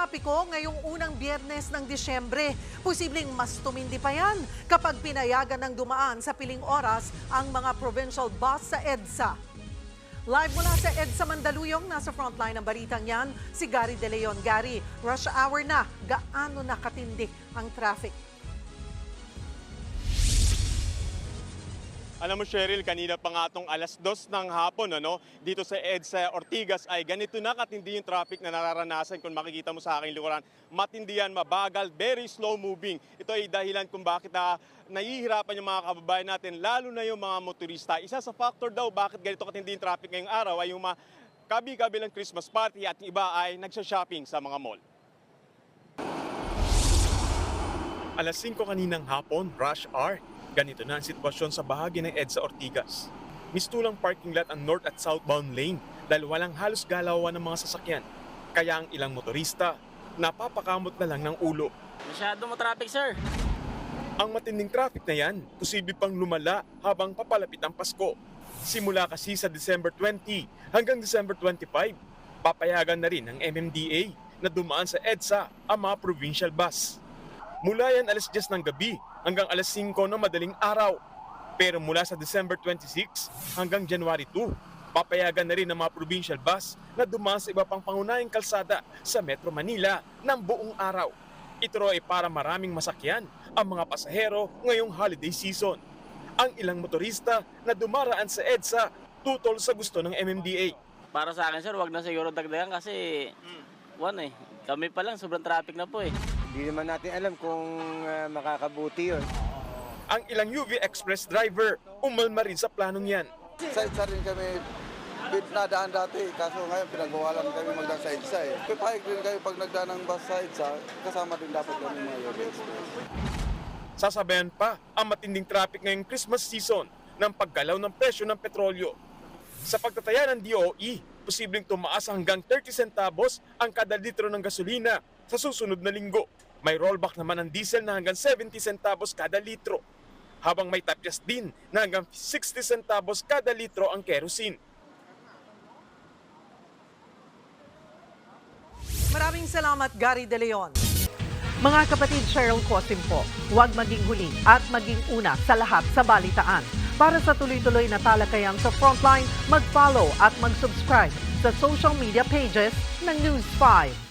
trapiko ngayong unang biyernes ng Disyembre. Posibleng mas tumindi pa yan kapag pinayagan ng dumaan sa piling oras ang mga provincial bus sa EDSA. Live mula sa EDSA Mandaluyong, nasa frontline ng balitang yan, si Gary De Leon. Gary, rush hour na. Gaano na katindi ang traffic? Alam mo Cheryl, kanina pa nga itong alas dos ng hapon ano, dito sa EDSA Ortigas ay ganito na katindi yung traffic na nararanasan kung makikita mo sa aking likuran. Matindi yan, mabagal, very slow moving. Ito ay dahilan kung bakit na nahihirapan yung mga kababayan natin, lalo na yung mga motorista. Isa sa factor daw bakit ganito katindi yung traffic ngayong araw ay yung mga kabi-kabilang Christmas party at iba ay nagsha-shopping sa mga mall. Alas 5 kaninang hapon, rush hour. Ganito na ang sitwasyon sa bahagi ng EDSA Ortigas. Mistulang parking lot ang north at southbound lane dahil walang halos galawan ng mga sasakyan. Kaya ang ilang motorista, napapakamot na lang ng ulo. Masyado mo traffic, sir. Ang matinding traffic na yan, posible pang lumala habang papalapit ang Pasko. Simula kasi sa December 20 hanggang December 25, papayagan na rin ng MMDA na dumaan sa EDSA ang mga provincial bus. Mula yan alas 10 ng gabi hanggang alas 5 ng madaling araw. Pero mula sa December 26 hanggang January 2, papayagan na rin ng mga provincial bus na dumaan sa iba pang pangunahing kalsada sa Metro Manila ng buong araw. Ito ay para maraming masakyan ang mga pasahero ngayong holiday season. Ang ilang motorista na dumaraan sa EDSA tutol sa gusto ng MMDA. Para sa akin, sir, wag na siguro dagdagan kasi, one eh, kami pa lang, sobrang traffic na po eh. Hindi naman natin alam kung ah, makakabuti yun. Ang ilang UV Express driver umalma rin sa planong yan. Sa rin kami nadaan dati, kaso ngayon pinagbawalan kami magdaan sa EDSA eh. Pipahig rin kayo pag nagdaan ng bus sa EDSA, kasama din dapat kami mga UV Express. Sasabayan pa ang matinding traffic ngayong Christmas season ng paggalaw ng presyo ng petrolyo. Sa pagtataya ng DOE, posibleng tumaas hanggang 30 centavos ang kada litro ng gasolina sa susunod na linggo. May rollback naman ng diesel na hanggang 70 centavos kada litro. Habang may tapyas din na hanggang 60 centavos kada litro ang kerosene. Maraming salamat, Gary De Leon. Mga kapatid Cheryl Cosim po, huwag maging huli at maging una sa lahat sa balitaan. Para sa tuloy-tuloy na talakayan sa Frontline, mag-follow at mag-subscribe sa social media pages ng News 5.